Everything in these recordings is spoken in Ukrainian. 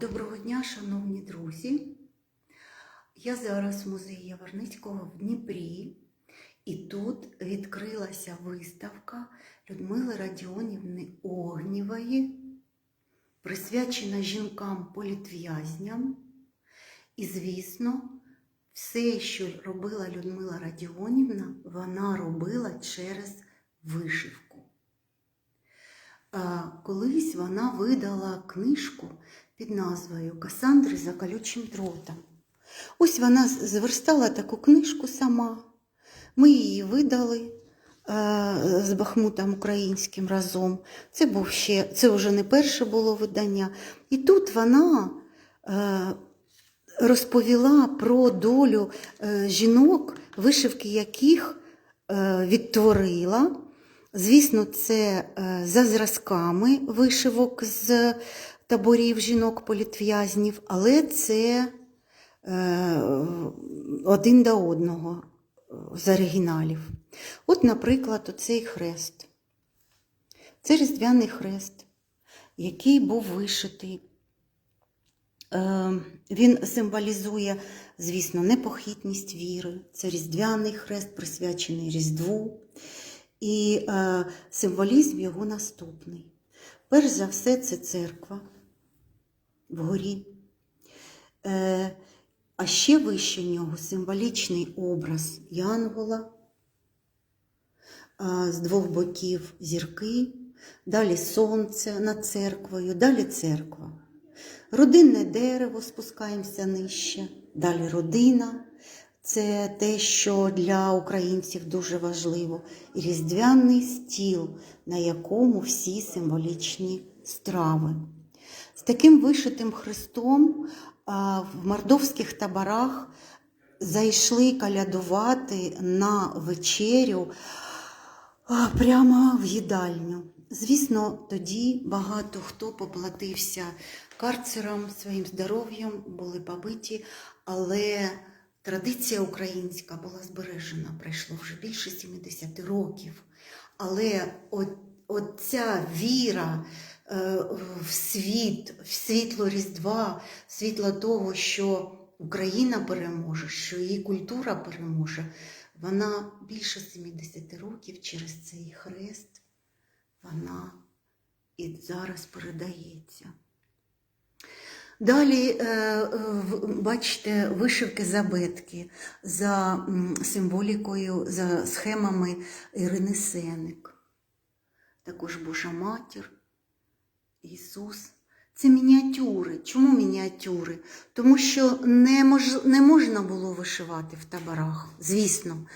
Доброго дня, шановні друзі. Я зараз в музеї Яворницького в Дніпрі, і тут відкрилася виставка Людмили Радіонівни Огнєвої, присвячена жінкам-політв'язням. І, звісно, все, що робила Людмила Радіонівна, вона робила через вишивку. Колись вона видала книжку під назвою Касандри за колючим дротом. Ось вона зверстала таку книжку сама. Ми її видали е, з Бахмутом українським разом. Це був ще, це вже не перше було видання. І тут вона е, розповіла про долю е, жінок, вишивки яких відтворила. Звісно, це за зразками вишивок з таборів жінок-політв'язнів, але це е, один до одного з оригіналів. От, наприклад, оцей хрест. Це різдвяний хрест, який був вишитий. Е, Він символізує, звісно, непохитність віри. Це різдвяний хрест, присвячений Різдву. І е, символізм його наступний. Перш за все, це церква вгорі. Е, а ще вище нього символічний образ Янгола, з двох боків зірки, далі сонце над церквою, далі церква. Родинне дерево спускаємося нижче, далі родина. Це те, що для українців дуже важливо. І різдвяний стіл, на якому всі символічні страви. З таким вишитим хрестом в мордовських таборах зайшли калядувати на вечерю прямо в їдальню. Звісно, тоді багато хто поплатився карцером своїм здоров'ям, були побиті, але традиція українська була збережена, пройшло вже більше 70 років. Але от, от ця віра е, в світ, в світло Різдва, світло того, що Україна переможе, що її культура переможе, вона більше 70 років через цей хрест, вона і зараз передається. Далі, е, бачите, вишивки забитки за символікою, за схемами Ірини Сеник. Також Божа Матір, Ісус. Це мініатюри. Чому мініатюри? Тому що не, мож, не можна було вишивати в таборах, звісно.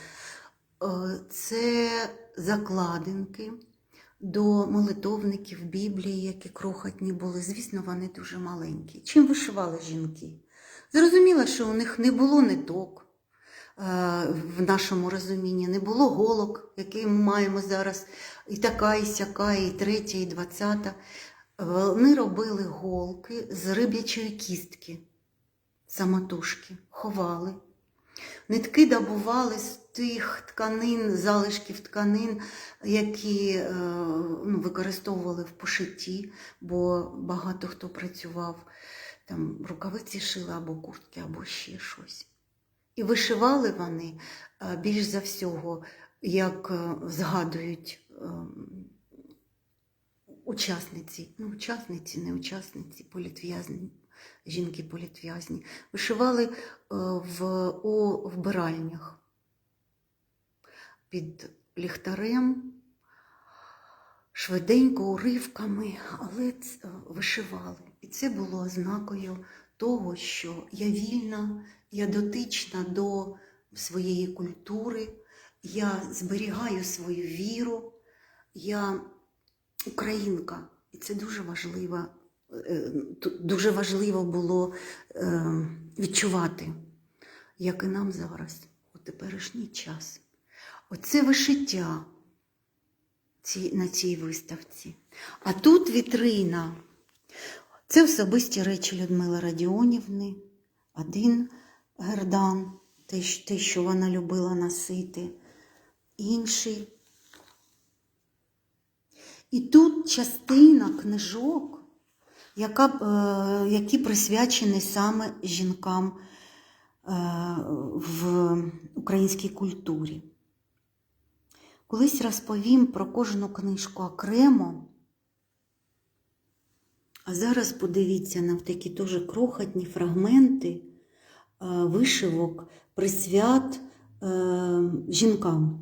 Е, Це закладинки до молитовників Біблії, які крохотні були. Звісно, вони дуже маленькі. Чим вишивали жінки? Зрозуміло, що у них не було ниток в нашому розумінні, не було голок, які ми маємо зараз, і така, і сяка, і третя, і двадцята. Вони робили голки з риб'ячої кістки, самотужки, ховали. Нитки добували з тих тканин, залишків тканин, які е, ну, використовували в пошитті, бо багато хто працював, там рукавиці шили або куртки, або ще щось. І вишивали вони е, більш за всього, як е, згадують е, учасниці, ну, учасниці, не учасниці, політв'язні, жінки-політв'язні, вишивали е, в, у вбиральнях під ліхтарем, швиденько, уривками, але вишивали. І це було ознакою того, що я вільна, я дотична до своєї культури, я зберігаю свою віру, я українка. І це дуже важливо, е, дуже важливо було е, відчувати, як і нам зараз, у теперішній час. Оце вишиття на цій виставці. А тут вітрина. Це особисті речі Людмили Радіонівни, один гердан, те, що вона любила носити, інший. І тут частина книжок, яка, е, які присвячені саме жінкам е, в українській культурі. Колись розповім про кожну книжку окремо. А зараз подивіться на такі дуже крохотні фрагменти вишивок, присвят е, жінкам,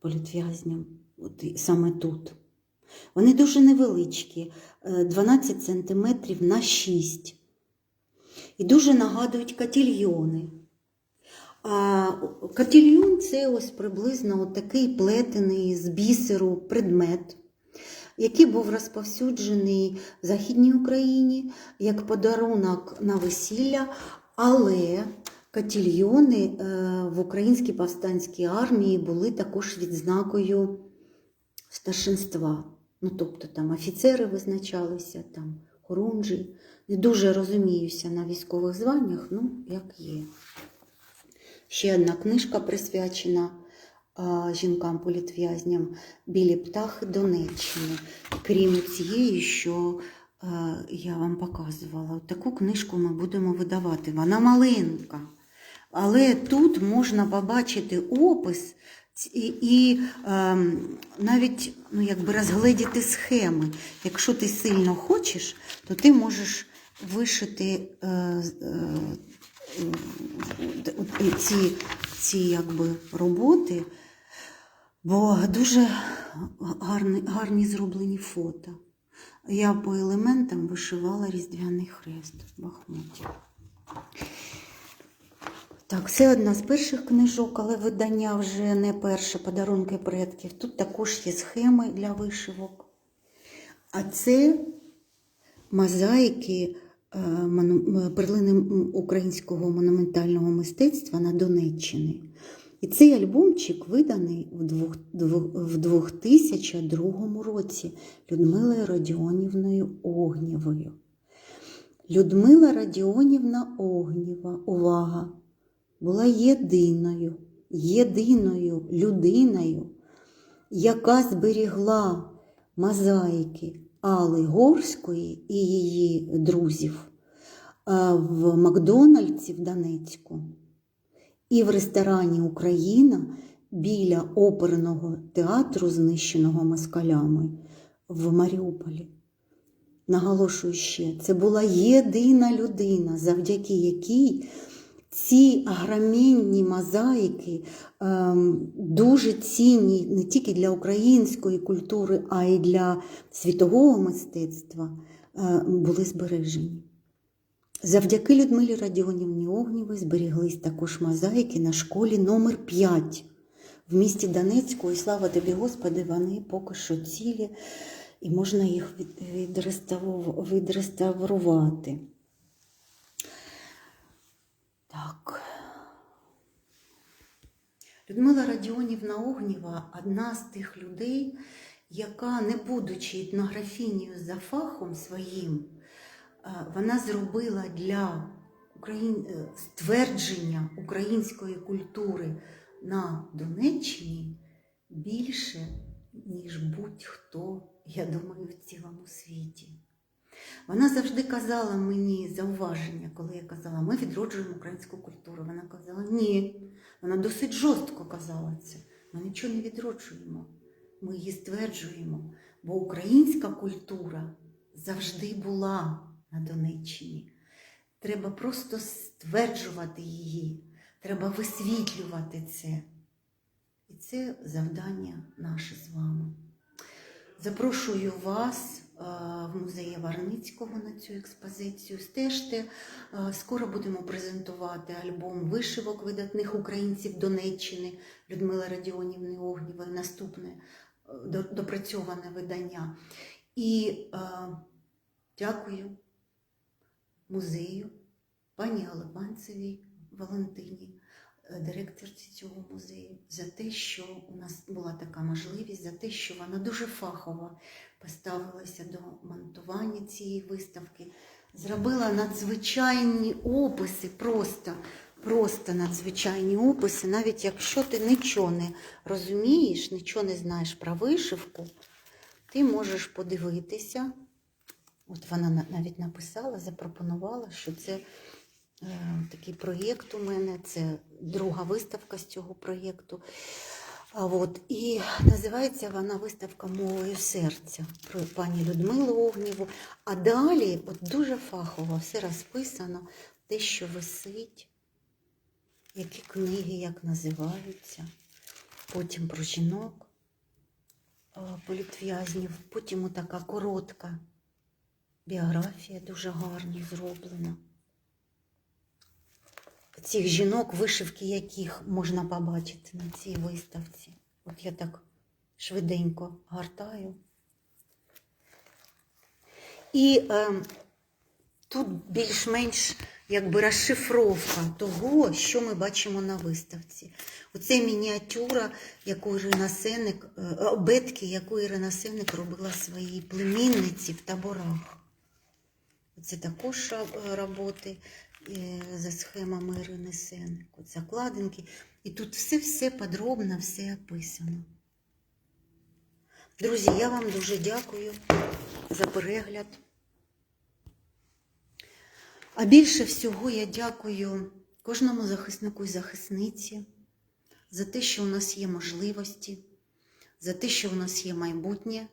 політв'язням, от саме тут. Вони дуже невеличкі, е, 12 см на 6 і дуже нагадують катільйони. А катільйон це ось приблизно такий плетений з бісеру предмет, який був розповсюджений в Західній Україні як подарунок на весілля, але катільйони е, в українській повстанській армії були також відзнакою старшинства. Ну, тобто там офіцери визначалися, там хорунжі. Не дуже розуміюся на військових званнях, ну, як є. Ще одна книжка присвячена жінкам-політв'язням Білі птахи Донеччини. Крім цієї, що я вам показувала. Таку книжку ми будемо видавати. Вона маленька. Але тут можна побачити опис і, і е, навіть ну, якби розгледіти схеми. Якщо ти сильно хочеш, то ти можеш вишити е, е, е, ці, ці якби, роботи, бо дуже гарні, гарні зроблені фото. Я по елементам вишивала різдвяний хрест в Бахмуті. Так, це одна з перших книжок, але видання вже не перше подарунки предків. Тут також є схеми для вишивок. А це мозаїки е, перлини українського монументального мистецтва на Донеччині. І цей альбомчик виданий в двох- двох- в 2002 році Людмилою Родіонівною Огнєвою. Людмила Радіонівна Огнєва, увага, була єдиною, єдиною людиною, яка зберігла мозаїки Алли Горської і її друзів е, в Макдональдсі в Донецьку і в ресторані Україна біля оперного театру, знищеного москалями в Маріуполі. Наголошую ще, це була єдина людина, завдяки якій ці агромінні мозаїки ем, дуже цінні не тільки для української культури, а й для світового мистецтва е, були збережені. Завдяки Людмилі Радіонівні Огнєвій зберіглись також мозаїки на школі номер 5 в місті Донецьку. І слава тобі, Господи, вони поки що цілі, і можна їх відреставрувати. Так. Людмила Радіонівна Огнєва одна з тих людей, яка, не будучи етнографінею за фахом своїм, вона зробила для Україн... е, ствердження української культури на Донеччині більше, ніж будь-хто, я думаю, в цілому світі. Вона завжди казала мені зауваження, коли я казала, ми відроджуємо українську культуру. Вона казала, ні. Вона досить жорстко казала це. Ми нічого не відроджуємо, ми її стверджуємо. Бо українська культура завжди була на Донеччині. Треба просто стверджувати її, треба висвітлювати це. І це завдання наше з вами. Запрошую вас е, в музеї Варницького на цю експозицію. Стежте, е, скоро будемо презентувати альбом вишивок видатних українців Донеччини Людмили Радіонівни Огнєвої, наступне е, допрацьоване видання. І дякую музею, пані Алибанцевій Валентині, е, директорці цього музею, за те, що у нас була така можливість, за те, що вона дуже фахово поставилася до монтування цієї виставки, зробила надзвичайні описи, просто, просто надзвичайні описи, навіть якщо ти нічого не розумієш, нічого не знаєш про вишивку, ти можеш подивитися От вона навіть написала, запропонувала, що це е, такий проєкт у мене, це друга виставка з цього проєкту. А от, і називається вона виставка мовою серця про пані Людмилу Огнєву. А далі от дуже фахово все розписано, те, що висить, які книги, як називаються, потім про жінок політв'язнів, потім така коротка біографія дуже гарно зроблена. Цих жінок, вишивки яких можна побачити на цій виставці. От я так швиденько гартаю. І е, тут більш-менш якби розшифровка того, що ми бачимо на виставці. Оце мініатюра, яку Ірина Сеник, е, обетки, яку Ірина Сеник робила своїй племінниці в таборах. Це також роботи е, за схемами Ірини закладинки. І тут все-все подробно, все описано. Друзі, я вам дуже дякую за перегляд. А більше всього я дякую кожному захиснику і захисниці за те, що у нас є можливості, за те, що у нас є майбутнє.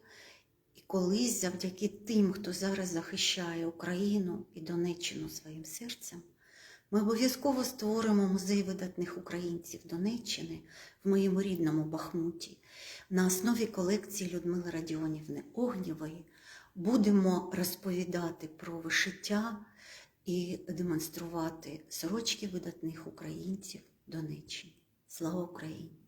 Колись завдяки тим, хто зараз захищає Україну і Донеччину своїм серцем, ми обов'язково створимо музей видатних українців Донеччини в моєму рідному Бахмуті. На основі колекції Людмили Радіонівни Огнєвої будемо розповідати про вишиття і демонструвати сорочки видатних українців Донеччини. Слава Україні!